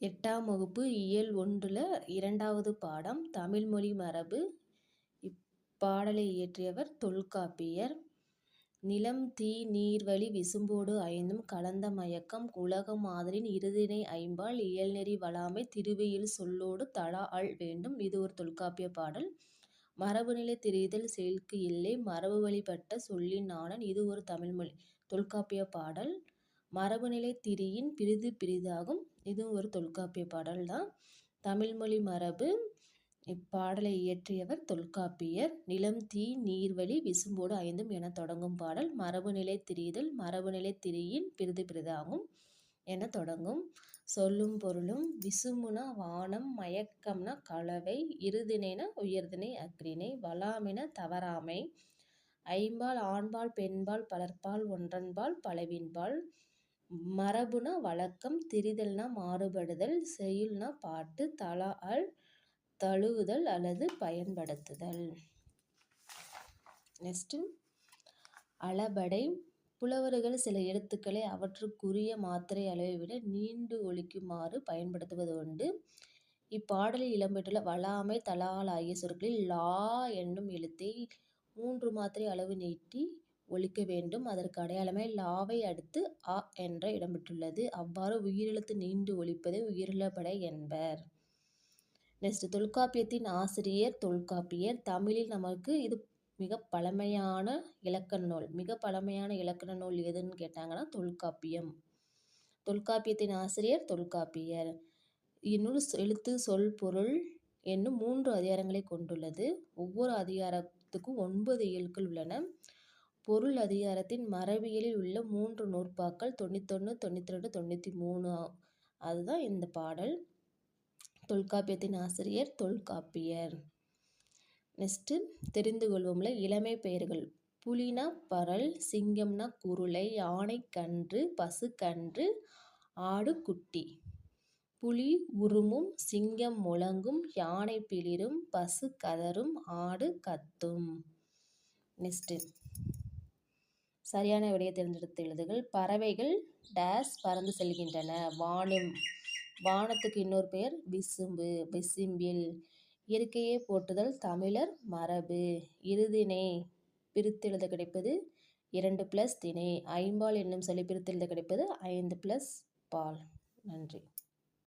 எட்டாம் வகுப்பு இயல் ஒன்றில் இரண்டாவது பாடம் தமிழ்மொழி மரபு. இப்பாடலை இயற்றியவர் தொல்காப்பியர். நிலம் தீ நீர்வழி விசும்போடு ஐந்தும் கலந்த மயக்கம் உலகம் மாதிரின் இருதினை ஐம்பால் இயல்நெறி வளாமை திருவியில் சொல்லோடு தலா ஆள் வேண்டும். இது ஒரு தொல்காப்பிய பாடல். மரபுநிலை திரிதல் செயல்க்கு இல்லை மரபு வழிபட்ட சொல்லின் நாணன். இது ஒரு தமிழ்மொழி தொல்காப்பிய பாடல். மரபுநிலை திரியின் பிரிது பிரிதாகும். இதுவும் ஒரு தொல்காப்பிய பாடல் தான் தமிழ்மொழி மரபு இப்பாடலை இயற்றியவர் தொல்காப்பியர். நிலம் தீ நீர்வழி விசும்போடு ஐந்தும் என தொடங்கும் பாடல் மரபுநிலை திரிதல் மரபுநிலை திரியின் பிரிது பிரிதாகும் என தொடங்கும். சொல்லும் பொருளும் விசுமுனா வானம் மயக்கம்னா கலவை இருதினைனா உயர்தினை அக்ரிணை வலாமின தவறாமை ஐம்பால் ஆண்பால் பெண்பால் பலர்பால் ஒன்றன்பால் பலவின்பால் மரபுனா வழக்கம் திரிதல்னா மாறுபடுதல் செய்யுள்னா பாட்டு தலாஅல் தழுவுதல் அல்லது பயன்படுத்துதல். நெக்ஸ்ட்டு அளபடை. புலவர்கள் சில எழுத்துக்களை அவற்றுக்குரிய மாத்திரை அளவை விட நீண்டு ஒழிக்குமாறு பயன்படுத்துவது உண்டு. இப்பாடலில் இடம்பெற்றுள்ள வளாமை தலால் ஆகிய சொற்களில் லா என்னும் எழுத்தை மூன்று மாத்திரை அளவு நீட்டி ஒழிக்க வேண்டும். அதற்கு அடையாளமே லாவை அடுத்து அ என்ற இடம்பெற்றுள்ளது அவ்வாறு உயிரெழுத்து நீண்டு ஒழிப்பதை உயிரிழப்படை என்பர். நெக்ஸ்ட் தொல்காப்பியத்தின் ஆசிரியர் தொல்காப்பியர். தமிழில் நமக்கு இது மிக பழமையான இலக்கண நூல். மிக பழமையான இலக்கண நூல் எதுன்னு கேட்டாங்கன்னா தொல்காப்பியம். தொல்காப்பியத்தின் ஆசிரியர் தொல்காப்பியர். இந்நூல் எழுத்து சொல் பொருள் என்னும் மூன்று அதிகாரங்களை கொண்டுள்ளது. ஒவ்வொரு அதிகாரத்துக்கும் ஒன்பது இயல்கள் உள்ளன. பொருள் அதிகாரத்தின் மரபியலில் உள்ள மூன்று நூற்பாக்கள் தொண்ணூத்தொன்று தொண்ணூற்றி ரெண்டு தொண்ணூற்றி மூணு அதுதான் இந்த பாடல். தொல்காப்பியத்தின் ஆசிரியர் தொல்காப்பியர். நெக்ஸ்ட்டு தெரிந்து கொள்வோம்ல இளமை பெயர்கள். புலினா பரல் சிங்கம்னா குருளை யானை கன்று பசு கன்று ஆடு குட்டி. புலி உருமும் சிங்கம் முழங்கும் யானை பிளிரும் பசு கதரும் ஆடு கத்தும். நெக்ஸ்ட்டு சரியான விடையை தேர்ந்தெடுத்து எழுதுகள் பறவைகள் டேஸ் பறந்து செல்கின்றன. வானம். வானத்துக்கு இன்னொரு பெயர் விசும்பு விசும்பில் இயற்கையை போட்டுதல் தமிழர் மரபு. இருதினை பிரித்தெழுத கிடைப்பது இரண்டு ப்ளஸ் திணை. ஐம்பால் என்னும் சொல்லி பிரித்தெழுத கிடைப்பது ஐந்து ப்ளஸ் பால். நன்றி.